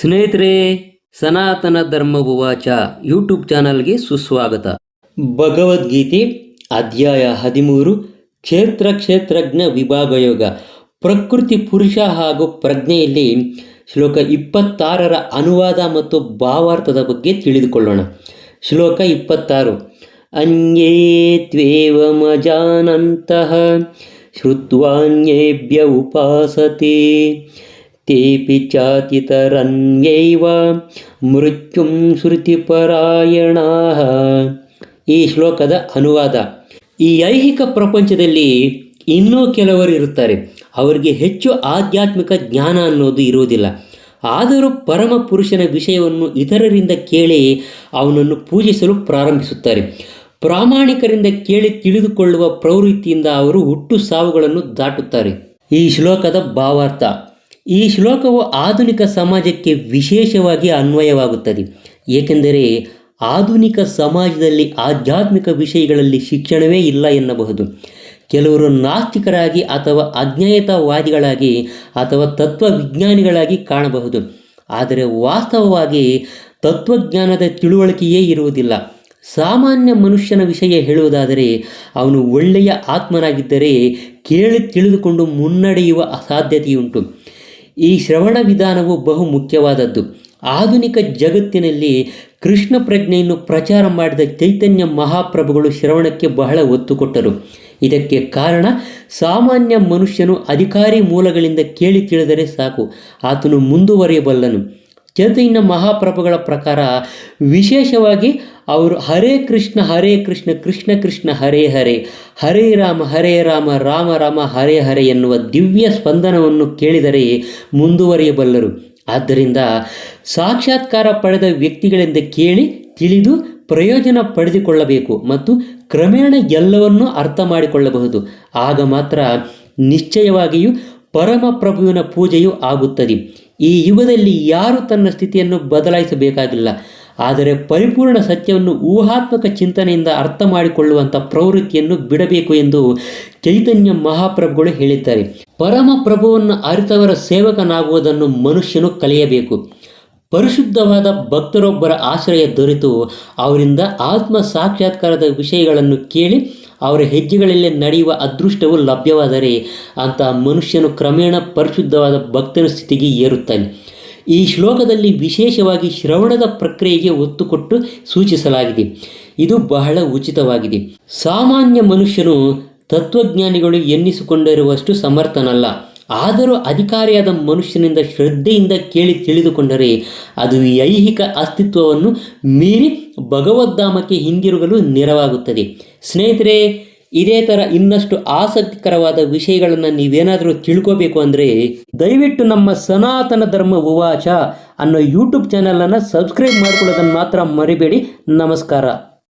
ಸ್ನೇಹಿತರೆ, ಸನಾತನ ಧರ್ಮ ಉವಾಚ ಯೂಟ್ಯೂಬ್ ಚಾನಲ್ಗೆ ಸುಸ್ವಾಗತ. ಭಗವದ್ಗೀತೆ, ಅಧ್ಯಾಯ ಹದಿಮೂರು, ಕ್ಷೇತ್ರ ಕ್ಷೇತ್ರಜ್ಞ ವಿಭಾಗ ಯೋಗ ಪ್ರಕೃತಿ ಪುರುಷ ಹಾಗೂ ಪ್ರಜ್ಞೆಯಲ್ಲಿ ಶ್ಲೋಕ ಇಪ್ಪತ್ತಾರರ ಅನುವಾದ ಮತ್ತು ಭಾವಾರ್ಥದ ಬಗ್ಗೆ ತಿಳಿದುಕೊಳ್ಳೋಣ. ಶ್ಲೋಕ ಇಪ್ಪತ್ತಾರು. ಅನ್ಯೇ ತ್ವೇವಮಜಾನಂತಹ ಶ್ರುತ್ವಾನ್ಯೇಭ್ಯ उपासते। ತೇಪಿ चातितरन्यैव ಮೃತ್ಯುಂ ಶ್ರುತಿಪರಾಯಣ ಈ ಶ್ಲೋಕದ ಅನುವಾದ. ಈ ಐಹಿಕ ಪ್ರಪಂಚದಲ್ಲಿ ಇನ್ನೂ ಕೆಲವರು ಇರುತ್ತಾರೆ. ಅವರಿಗೆ ಹೆಚ್ಚು ಆಧ್ಯಾತ್ಮಿಕ ಜ್ಞಾನ ಅನ್ನೋದು ಇರುವುದಿಲ್ಲ. ಆದರೂ ಪರಮ ಪುರುಷನ ವಿಷಯವನ್ನು ಇತರರಿಂದ ಕೇಳಿ ಅವನನ್ನು ಪೂಜಿಸಲು ಪ್ರಾರಂಭಿಸುತ್ತಾರೆ. ಪ್ರಾಮಾಣಿಕರಿಂದ ಕೇಳಿ ತಿಳಿದುಕೊಳ್ಳುವ ಪ್ರವೃತ್ತಿಯಿಂದ ಅವರು ಹುಟ್ಟು ಸಾವುಗಳನ್ನು ದಾಟುತ್ತಾರೆ. ಈ ಶ್ಲೋಕದ ಭಾವಾರ್ಥ, ಈ ಶ್ಲೋಕವು ಆಧುನಿಕ ಸಮಾಜಕ್ಕೆ ವಿಶೇಷವಾಗಿ ಅನ್ವಯವಾಗುತ್ತದೆ. ಏಕೆಂದರೆ ಆಧುನಿಕ ಸಮಾಜದಲ್ಲಿ ಆಧ್ಯಾತ್ಮಿಕ ವಿಷಯಗಳಲ್ಲಿ ಶಿಕ್ಷಣವೇ ಇಲ್ಲ ಎನ್ನಬಹುದು. ಕೆಲವರು ನಾಸ್ತಿಕರಾಗಿ ಅಥವಾ ಅಜ್ಞಾಯತವಾದಿಗಳಾಗಿ ಅಥವಾ ತತ್ವವಿಜ್ಞಾನಿಗಳಾಗಿ ಕಾಣಬಹುದು. ಆದರೆ ವಾಸ್ತವವಾಗಿ ತತ್ವಜ್ಞಾನದ ತಿಳುವಳಿಕೆಯೇ ಇರುವುದಿಲ್ಲ. ಸಾಮಾನ್ಯ ಮನುಷ್ಯನ ವಿಷಯ ಹೇಳುವುದಾದರೆ, ಅವನು ಒಳ್ಳೆಯ ಆತ್ಮನಾಗಿದ್ದರೆ ಕೇಳಿ ತಿಳಿದುಕೊಂಡು ಮುನ್ನಡೆಯುವ ಅಸಾಧ್ಯತೆಯುಂಟು. ಈ ಶ್ರವಣ ವಿಧಾನವು ಬಹು ಮುಖ್ಯವಾದದ್ದು. ಆಧುನಿಕ ಜಗತ್ತಿನಲ್ಲಿ ಕೃಷ್ಣ ಪ್ರಜ್ಞೆಯನ್ನು ಪ್ರಚಾರ ಮಾಡಿದ ಚೈತನ್ಯ ಮಹಾಪ್ರಭುಗಳು ಶ್ರವಣಕ್ಕೆ ಬಹಳ ಒತ್ತು ಕೊಟ್ಟರು. ಇದಕ್ಕೆ ಕಾರಣ, ಸಾಮಾನ್ಯ ಮನುಷ್ಯನು ಅಧಿಕಾರಿ ಮೂಲಗಳಿಂದ ಕೇಳಿ ತಿಳಿದರೆ ಸಾಕು. ಆತನು ಮುಂದುವರಿಯಬಲ್ಲನು. ಚೈತನ್ಯ ಮಹಾಪ್ರಭುಗಳ ಪ್ರಕಾರ ವಿಶೇಷವಾಗಿ ಅವರು ಹರೇ ಕೃಷ್ಣ ಹರೇ ಕೃಷ್ಣ ಕೃಷ್ಣ ಕೃಷ್ಣ, ಹರೇ ಹರೇ ಹರೇ ರಾಮ ಹರೇ ರಾಮ ರಾಮ ರಾಮ, ಹರೇ ಹರೇ ಎನ್ನುವ ದಿವ್ಯ ಸ್ಪಂದನವನ್ನು ಕೇಳಿದರೆ ಮುಂದುವರಿಯಬಲ್ಲರು. ಆದ್ದರಿಂದ ಸಾಕ್ಷಾತ್ಕಾರ ಪಡೆದ ವ್ಯಕ್ತಿಗಳಿಂದ ಕೇಳಿ ತಿಳಿದು ಪ್ರಯೋಜನ ಪಡೆದುಕೊಳ್ಳಬೇಕು ಮತ್ತು ಕ್ರಮೇಣ ಎಲ್ಲವನ್ನೂ ಅರ್ಥ ಮಾಡಿಕೊಳ್ಳಬಹುದು. ಆಗ ಮಾತ್ರ ನಿಶ್ಚಯವಾಗಿಯೂ ಪರಮಪ್ರಭುವಿನ ಪೂಜೆಯು ಆಗುತ್ತದೆ. ಈ ಯುಗದಲ್ಲಿ ಯಾರು ತನ್ನ ಸ್ಥಿತಿಯನ್ನು ಬದಲಾಯಿಸಬೇಕಾಗಿಲ್ಲ, ಆದರೆ ಪರಿಪೂರ್ಣ ಸತ್ಯವನ್ನು ಊಹಾತ್ಮಕ ಚಿಂತನೆಯಿಂದ ಅರ್ಥ ಮಾಡಿಕೊಳ್ಳುವಂಥ ಪ್ರವೃತ್ತಿಯನ್ನು ಬಿಡಬೇಕು ಎಂದು ಚೈತನ್ಯ ಮಹಾಪ್ರಭುಗಳು ಹೇಳಿದ್ದಾರೆ. ಪರಮ ಪ್ರಭುವನ್ನು ಅರಿತವರ ಸೇವಕನಾಗುವುದನ್ನು ಮನುಷ್ಯನು ಕಲಿಯಬೇಕು. ಪರಿಶುದ್ಧವಾದ ಭಕ್ತರೊಬ್ಬರ ಆಶ್ರಯ ದೊರೆತು, ಅವರಿಂದ ಆತ್ಮ ಸಾಕ್ಷಾತ್ಕಾರದ ವಿಷಯಗಳನ್ನು ಕೇಳಿ ಅವರ ಹೆಜ್ಜೆಗಳಲ್ಲಿ ನಡೆಯುವ ಅದೃಷ್ಟವು ಲಭ್ಯವಾದರೆ ಅಂತಹ ಮನುಷ್ಯನು ಕ್ರಮೇಣ ಪರಿಶುದ್ಧವಾದ ಭಕ್ತನ ಸ್ಥಿತಿಗೆ ಏರುತ್ತಾನೆ. ಈ ಶ್ಲೋಕದಲ್ಲಿ ವಿಶೇಷವಾಗಿ ಶ್ರವಣದ ಪ್ರಕ್ರಿಯೆಗೆ ಒತ್ತು ಕೊಟ್ಟು ಸೂಚಿಸಲಾಗಿದೆ. ಇದು ಬಹಳ ಉಚಿತವಾಗಿದೆ. ಸಾಮಾನ್ಯ ಮನುಷ್ಯನು ತತ್ವಜ್ಞಾನಿಗಳು ಎನ್ನಿಸಿಕೊಂಡಿರುವಷ್ಟು ಸಮರ್ಥನಲ್ಲ. ಆದರೂ ಅಧಿಕಾರಿಯಾದ ಮನುಷ್ಯನಿಂದ ಶ್ರದ್ಧೆಯಿಂದ ಕೇಳಿ ತಿಳಿದುಕೊಂಡರೆ ಅದು ಐಹಿಕ ಅಸ್ತಿತ್ವವನ್ನು ಮೀರಿ ಭಗವದ್ಧಾಮಕ್ಕೆ ಹಿಂದಿರುಗಲು ನೆರವಾಗುತ್ತದೆ. ಸ್ನೇಹಿತರೆ, ಇದೇ ಥರ ಇನ್ನಷ್ಟು ಆಸಕ್ತಿಕರವಾದ ವಿಷಯಗಳನ್ನು ನೀವೇನಾದರೂ ತಿಳ್ಕೋಬೇಕು ಅಂದರೆ ದಯವಿಟ್ಟು ನಮ್ಮ ಸನಾತನ ಧರ್ಮ ಉವಾಚ ಅನ್ನೋ ಯೂಟ್ಯೂಬ್ ಚಾನಲನ್ನು ಸಬ್ಸ್ಕ್ರೈಬ್ ಮಾಡ್ಕೊಳ್ಳೋದನ್ನು ಮಾತ್ರ ಮರಿಬೇಡಿ. ನಮಸ್ಕಾರ.